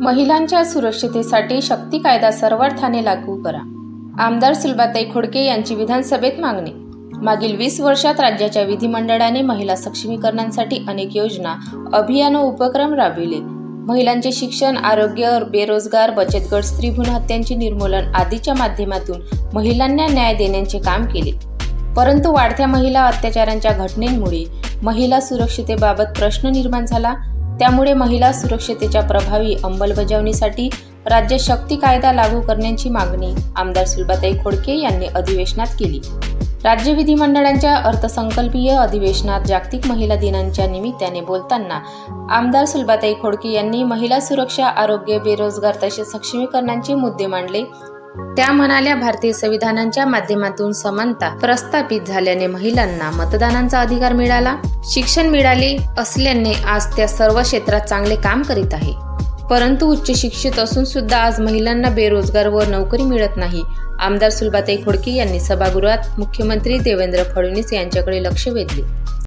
महिलांच्या सुरक्षितेसाठी शक्ती कायदा सर्वार्थाने लागू करा. आमदार सुलभाताई खोडके यांची विधानसभेत मागणी. मागील वीस वर्षात राज्याच्या विधिमंडळाने महिला सक्षमीकरणांसाठी अनेक योजना अभियान उपक्रम राबविले. महिलांचे शिक्षण आरोग्य बेरोजगार बचत गट स्त्री हत्यांचे निर्मूलन आदीच्या माध्यमातून महिलांना न्याय देण्याचे काम केले. परंतु वाढत्या महिला अत्याचारांच्या घटनेमुळे महिला सुरक्षतेबाबत प्रश्न निर्माण झाला. त्यामुळे महिला सुरक्षतेच्या प्रभावी अंमलबजावणीसाठी राज्य शक्ती कायदा लागू करण्याची मागणी आमदार सुलभाताई खोडके यांनी अधिवेशनात केली. राज्य विधिमंडळांच्या अर्थसंकल्पीय अधिवेशनात जागतिक महिला दिनांच्या निमित्ताने बोलताना आमदार सुलभाताई खोडके यांनी महिला सुरक्षा आरोग्य बेरोजगार तसेच सक्षमीकरणाचे मुद्दे मांडले. त्या म्हणाल्या भारतीय संविधानांच्या माध्यमातून समानता प्रस्थापित झाल्याने महिलांना मतदानांचा अधिकार मिळाला. शिक्षण मिळाले असल्याने आज त्या सर्व क्षेत्रात चांगले काम करीत आहे. परंतु उच्च शिक्षित असून सुद्धा आज महिलांना बेरोजगार व नोकरी मिळत नाही. आमदार सुलभाताई खोडके यांनी सभागृहात मुख्यमंत्री देवेंद्र फडणवीस यांच्याकडे लक्ष वेधले.